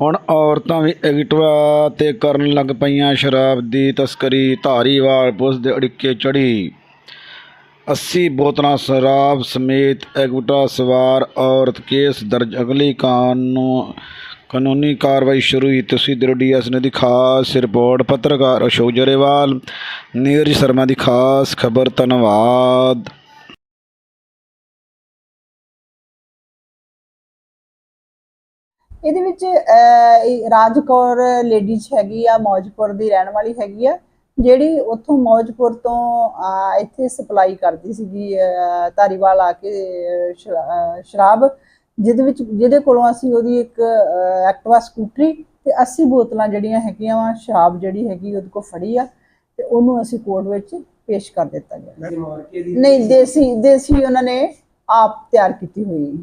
ਹੁਣ ਔਰਤਾਂ ਵੀ ਐਗਟਵਾ ਤੇ ਕਰਨ ਲੱਗ ਪਈਆਂ, ਸ਼ਰਾਬ ਦੀ ਤਸਕਰੀ ਧਾਰੀਵਾਲ ਪੁਲਿਸ ਦੇ ਅੜਿੱਕੇ ਚੜੀ। 80 ਬੋਤਲਾਂ ਸ਼ਰਾਬ ਸਮੇਤ ਐਗਟਵਾ ਸਵਾਰ ਔਰਤ ਕੇਸ ਦਰਜ। ਅਗਲੀ ਕਾਨੂੰਨ, ਕਾਨੂੰਨੀ ਕਾਰਵਾਈ ਸ਼ੁਰੂ ਹੋਈ। ਤਹਿਸੀਲਦਾਰ ਡੀਐਸ ਨੇ ਦੀ ਖਾਸ ਰਿਪੋਰਟ, ਪੱਤਰਕਾਰ ਅਸ਼ੋਕ ਜਰੇਵਾਲ, ਨੀਰਜ ਸ਼ਰਮਾ ਦੀ ਖਾਸ ਖਬਰ ਧੰਨਵਾਦ। ਇਹਦੇ ਵਿੱਚ ਅਹ, ਇਹ ਰਾਜ ਕੌਰ ਲੇਡੀਜ਼ ਹੈਗੀ ਆ ਮੌਜਪੁਰ ਦੀ ਰਹਿਣ ਵਾਲੀ ਹੈਗੀ ਆ ਜਿਹੜੀ ਉੱਥੋਂ ਮੌਜਪੁਰ ਤੋਂ ਇੱਥੇ ਸਪਲਾਈ ਕਰਦੀ ਸੀਗੀ ਧਾਰੀਵਾਲ ਆ ਕੇ ਸ਼ਰਾਬ ਜਿਹਦੇ ਵਿੱਚ ਜਿਹਦੇ ਕੋਲੋਂ ਅਸੀਂ ਉਹਦੀ ਇੱਕ ਐਕਟਿਵਾ ਸਕੂਟਰੀ ਤੇ 80 ਬੋਤਲਾਂ ਜਿਹੜੀਆਂ ਹੈਗੀਆਂ ਵਾ ਸ਼ਰਾਬ ਜਿਹੜੀ ਹੈਗੀ ਉਹਦੇ ਕੋਲ ਫੜੀ ਆ ਤੇ ਉਹਨੂੰ ਅਸੀਂ ਕੋਰਟ ਵਿੱਚ ਪੇਸ਼ ਕਰ ਦਿੱਤਾ ਗਿਆ। ਨਹੀਂ ਦੇਸੀ ਦੇਸੀ ਉਹਨਾਂ ਨੇ ਆਪ ਤਿਆਰ ਕੀਤੀ ਹੋਈ।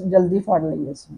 ਜਲਦੀ ਫੜ ਲਈ ਅਸੀਂ।